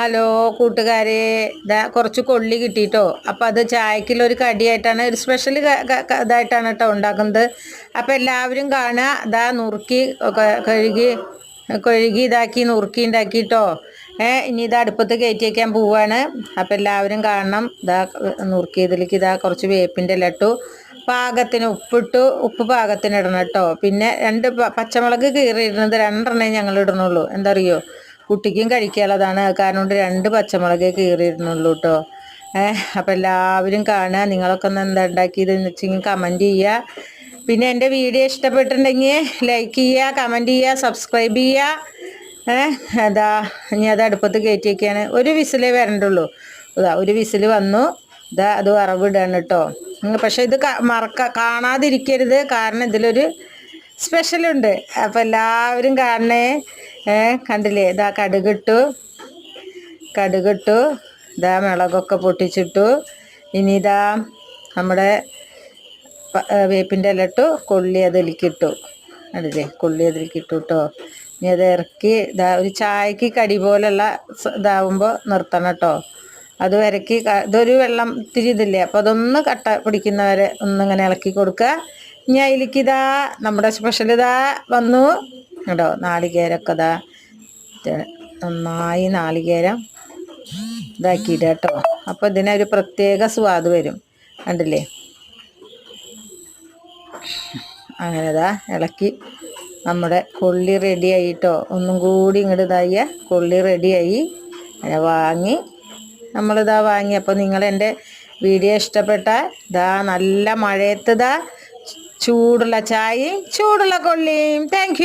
Hello കൂട്ടുകാരെ. ഇതാ കുറച്ച് കൊള്ളി കിട്ടിയിട്ടോ അപ്പം അത് ചായക്കിലൊരു കടിയായിട്ടാണ് ഒരു സ്പെഷ്യൽ ഇതായിട്ടാണ് കേട്ടോ ഉണ്ടാക്കുന്നത്. അപ്പം എല്ലാവരും കാണുക. ഇതാ നുറുക്കി കഴുകി കഴുകി ഇതാക്കി നുറുക്കി ഉണ്ടാക്കിയിട്ടോ ഏ ഇനി ഇത് അടുപ്പത്ത് കയറ്റി വയ്ക്കാൻ പോവാണ്. അപ്പം എല്ലാവരും കാണണം. ഇതാ നുറുക്കിയതിലേക്ക് ഇതാ കുറച്ച് വേപ്പിന്റെ ഇല പാകത്തിന് ഉപ്പിട്ടു. ഉപ്പ് പാകത്തിന് ഇടണം കേട്ടോ. പിന്നെ രണ്ട് പച്ചമുളക് കീറിയിടുന്നത് രണ്ടെണ്ണേ ഞങ്ങൾ ഇടണുള്ളൂ. എന്താ അറിയോ? കുട്ടിക്കും കഴിക്കാനുള്ളതാണ്. കാരണം കൊണ്ട് രണ്ട് പച്ചമുളകേ കീറിയിരുന്നുള്ളൂ കേട്ടോ ഏഹ് അപ്പം എല്ലാവരും കാണുക. നിങ്ങളൊക്കെ ഒന്ന് എന്താ ഉണ്ടാക്കിയതെന്ന് വെച്ചെങ്കിൽ കമന്റ് ചെയ്യുക. പിന്നെ എന്റെ വീഡിയോ ഇഷ്ടപ്പെട്ടിട്ടുണ്ടെങ്കിൽ ലൈക്ക് ചെയ്യുക കമന്റ് ചെയ്യുക സബ്സ്ക്രൈബ് ചെയ്യുക. അതാ ഇനി അത് അടുപ്പത്ത് കയറ്റി വയ്ക്കുകയാണ് ഒരു വിസിലേ വരണ്ടുള്ളൂ. ഇതാ ഒരു വിസിൽ വന്നു. ഇതാ അത് വറവിടാണ് കേട്ടോ പക്ഷേ ഇത് മറക്ക കാണാതിരിക്കരുത്. കാരണം ഇതിലൊരു സ്പെഷ്യലുണ്ട് അപ്പോൾ എല്ലാവരും കാണണേ. കണ്ടില്ലേ? ഇതാ കടുകിട്ടു. കടുകിട്ടു. ഇതാ മുളകൊക്കെ പൊട്ടിച്ചിട്ടു. ഇനി ഇതാ നമ്മുടെ വേപ്പിന്റെ ഇല ഇട്ടു. കൊള്ളി അതിലേക്കിട്ടു കണ്ടില്ലേ? കൊള്ളി അതിലേക്കിട്ടു കേട്ടോ ഇനി അത് ഇറക്കി ഇതാ ഒരു ചായക്ക് കടി പോലുള്ള ഇതാവുമ്പോൾ നിർത്തണം കേട്ടോ അത് വരക്കി ഇതൊരു വെള്ളം ഇത്തിരി ഇതില്ലേ? അപ്പോൾ അതൊന്ന് കട്ട പിടിക്കുന്നവരെ ഒന്നിങ്ങനെ ഇളക്കി കൊടുക്കുക. ഇനി അതിലേക്ക് നമ്മുടെ സ്പെഷ്യൽ ഇതാ വന്നു. കേട്ടോ നാളികേരമൊക്കെ ഇത്. നന്നായി നാളികേരം ഇതാക്കിയിട്ട് കേട്ടോ. അപ്പോൾ ഇതിനൊരു പ്രത്യേക സ്വാദ് വരും. കണ്ടില്ലേ? അങ്ങനെ ഇതാ ഇളക്കി നമ്മുടെ കൊള്ളി റെഡിയായിട്ടോ ഒന്നും കൂടി ഇങ്ങോട്ട് ഇതായ കൊള്ളി റെഡിയായി അങ്ങനെ വാങ്ങി നമ്മളിതാ വാങ്ങി. അപ്പോൾ നിങ്ങളെന്റെ വീഡിയോ ഇഷ്ടപ്പെട്ട ഇതാ നല്ല മഴയത്ത് ഇതാ ചൂടുള്ള ചായയും ചൂടുള്ള കൊള്ളിയും. താങ്ക്